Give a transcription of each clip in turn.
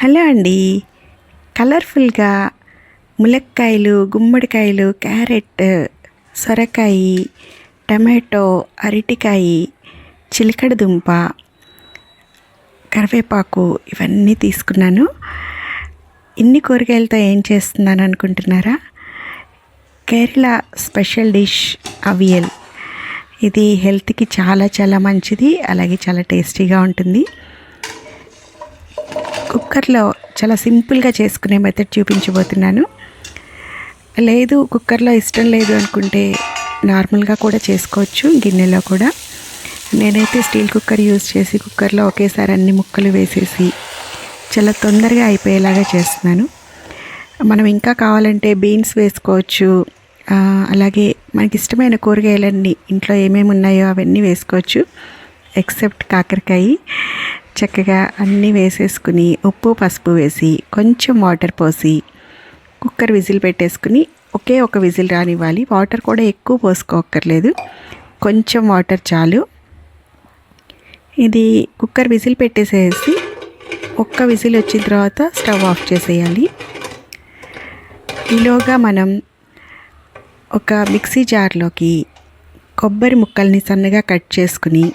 Hello అండి. కలర్ఫుల్గా ములక్కాయలు గుమ్మడికాయలు క్యారెట్ సొరకాయ టమాటో అరటికాయ చిలకడ దుంప కరివేపాకు ఇవన్నీ తీసుకున్నాను. ఇన్ని కూరగాయలతో ఏం చేస్తున్నాను అనుకుంటున్నారా? Kerala special dish avial. ఇది హెల్త్కి చాలా చాలా మంచిది. అలాగే చాలా టేస్టీగా ఉంటుంది. కుక్కర్లో చాలా సింపుల్గా చేసుకునే మెథడ్ చూపించబోతున్నాను. లేదు కుక్కర్లో ఇష్టం లేదు అనుకుంటే నార్మల్గా కూడా చేసుకోవచ్చు గిన్నెలో కూడా. నేనైతే స్టీల్ కుక్కర్ యూజ్ చేసి కుక్కర్లో ఒకేసారి అన్ని ముక్కలు వేసేసి చాలా తొందరగా అయిపోయేలాగా చేస్తున్నాను. మనం ఇంకా కావాలంటే బీన్స్ వేసుకోవచ్చు అలాగే మనకి ఇష్టమైన కూరగాయలన్నీ ఇంట్లో ఏమేమి ఉన్నాయో అవన్నీ వేసుకోవచ్చు ఎక్సెప్ట్ కాకరకాయ. చక్కగా అన్నీ వేసేసుకుని ఉప్పు పసుపు వేసి కొంచెం వాటర్ పోసి కుక్కర్ విజిల్ పెట్టేసుకుని ఒకే ఒక విజిల్ రానివ్వాలి. వాటర్ కూడా ఎక్కువ పోసుకోక్కర్లేదు. కొంచెం వాటర్ చాలు. ఇది కుక్కర్ విజిల్ పెట్టేసేసి ఒక్క విజిల్ వచ్చిన తర్వాత స్టవ్ ఆఫ్ చేసేయాలి. ఈలోగా మనం ఒక మిక్సీ జార్లోకి కొబ్బరి ముక్కల్ని సన్నగా కట్ చేసుకుని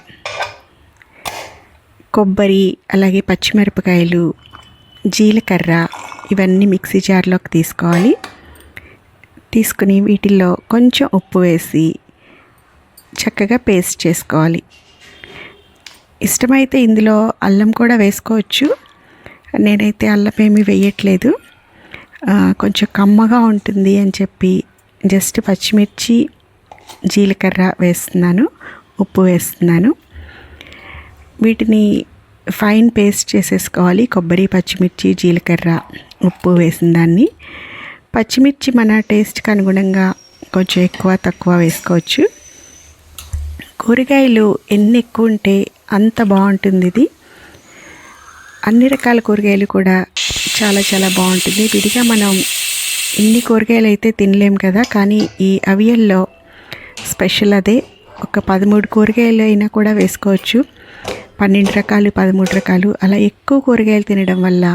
కొబ్బరి అలాగే పచ్చిమిరపకాయలు జీలకర్ర ఇవన్నీ మిక్సీ జార్లోకి తీసుకోవాలి. తీసుకుని వీటిల్లో కొంచెం ఉప్పు వేసి చక్కగా పేస్ట్ చేసుకోవాలి. ఇష్టమైతే ఇందులో అల్లం కూడా వేసుకోవచ్చు. నేనైతే అల్లం ఏమీ వేయట్లేదు. కొంచెం కమ్మగా ఉంటుంది అని చెప్పి జస్ట్ పచ్చిమిర్చి జీలకర్ర వేస్తున్నాను ఉప్పు వేస్తున్నాను. వీటిని ఫైన్ పేస్ట్ చేసేసుకోవాలి. కొబ్బరి పచ్చిమిర్చి జీలకర్ర ఉప్పు వేసిన దాన్ని. పచ్చిమిర్చి మన టేస్ట్కి అనుగుణంగా కొంచెం ఎక్కువ తక్కువ వేసుకోవచ్చు. కూరగాయలు ఎన్ని ఎక్కువ ఉంటే అంత బాగుంటుంది ఇది. అన్ని రకాల కూరగాయలు కూడా చాలా చాలా బాగుంటుంది. విడిగా మనం ఇన్ని కూరగాయలు అయితే తినలేం కదా కానీ ఈ అవియల్లో స్పెషల్ అదే. ఒక పదమూడు కూరగాయలు అయినా కూడా వేసుకోవచ్చు. పన్నెండు రకాలు పదమూడు రకాలు అలా ఎక్కువ కూరగాయలు తినడం వల్ల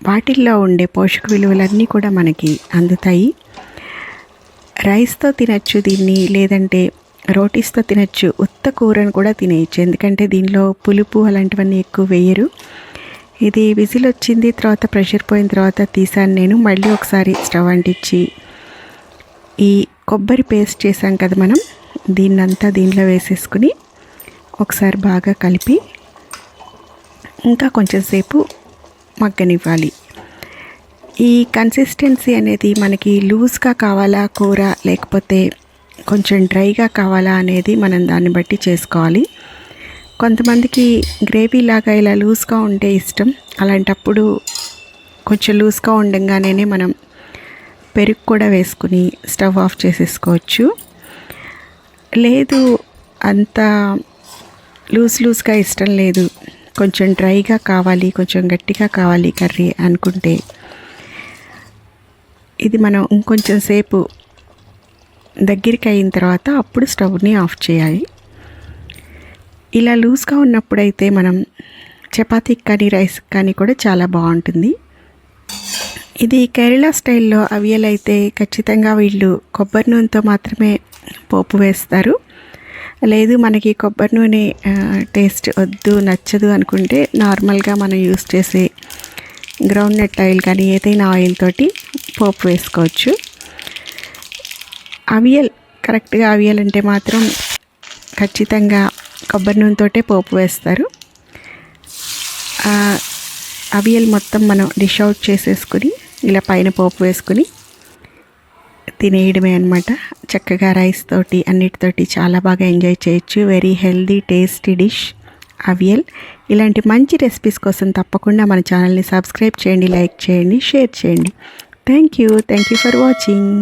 వాటిల్లో ఉండే పోషక విలువలన్నీ కూడా మనకి అందుతాయి. రైస్తో తినచ్చు దీన్ని లేదంటే రోటీస్తో తినచ్చు ఉత్త కూరను కూడా తినేయచ్చు. ఎందుకంటే దీనిలో పులుపు అలాంటివన్నీ ఎక్కువ వేయరు. ఇది విజిల్ వచ్చింది తర్వాత ప్రెషర్ పోయిన తర్వాత తీసాను నేను. మళ్ళీ ఒకసారి స్టవ్ అంటించి ఈ కొబ్బరి పేస్ట్ చేసాం కదా మనం దీన్నంతా దీనిలో వేసేసుకుని ఒకసారి బాగా కలిపి ఇంకా కొంచెం సేపు మగ్గనివ్వాలి. ఈ కన్సిస్టెన్సీ అనేది మనకి లూజ్గా కావాలా కూర లేకపోతే కొంచెం డ్రైగా కావాలా అనేది మనం దాన్ని బట్టి చేసుకోవాలి. కొంతమందికి గ్రేవీ లాగా ఇలా లూజ్గా ఉంటే ఇష్టం. అలాంటప్పుడు కొంచెం లూజ్గా ఉండంగానే మనం పెరుగు కూడా వేసుకుని స్టవ్ ఆఫ్ చేసేసుకోవచ్చు. లేదు అంత లూజ్ లూజ్గా ఇష్టం లేదు. కొంచెం డ్రైగా కావాలి కొంచెం గట్టిగా కావాలి కర్రీ అనుకుంటే. ఇది మనం ఇంకొంచెం సేపు దగ్గరికి అయిన తర్వాత అప్పుడు స్టవ్ని ఆఫ్ చేయాలి. ఇలా లూజ్గా ఉన్నప్పుడైతే మనం చపాతీకి కానీ రైస్ కానీ కూడా చాలా బాగుంటుంది. ఇది కేరళ స్టైల్లో అవియల్ అయితే ఖచ్చితంగా వీళ్ళు కొబ్బరి నూనెతో మాత్రమే పోపు వేస్తారు. లేదు మనకి కొబ్బరి నూనె టేస్ట్ వద్దు నచ్చదు అనుకుంటే నార్మల్గా మనం యూస్ చేసే గ్రౌండ్ నట్ ఆయిల్ కానీ ఏదైనా ఆయిల్ తోటి పోపు వేసుకోవచ్చు. అవియల్ కరెక్ట్గా అవియల్ అంటే మాత్రం ఖచ్చితంగా కొబ్బరి నూనెతోటే పోపు వేస్తారు. అవియల్ మొత్తం మనం డిష్ అవుట్ చేసేసుకుని ఇలా పైన పోపు వేసుకుని తినేయడమే అనమాట చక్కగా రైస్ తోటి అన్నిటితోటి చాలా బాగా ఎంజాయ్ చేయొచ్చు. Very healthy tasty dish avial ఇలాంటి మంచి రెసిపీస్ కోసం తప్పకుండా మన ఛానల్ని సబ్స్క్రైబ్ చేయండి లైక్ చేయండి షేర్ చేయండి. Thank you thank you for watching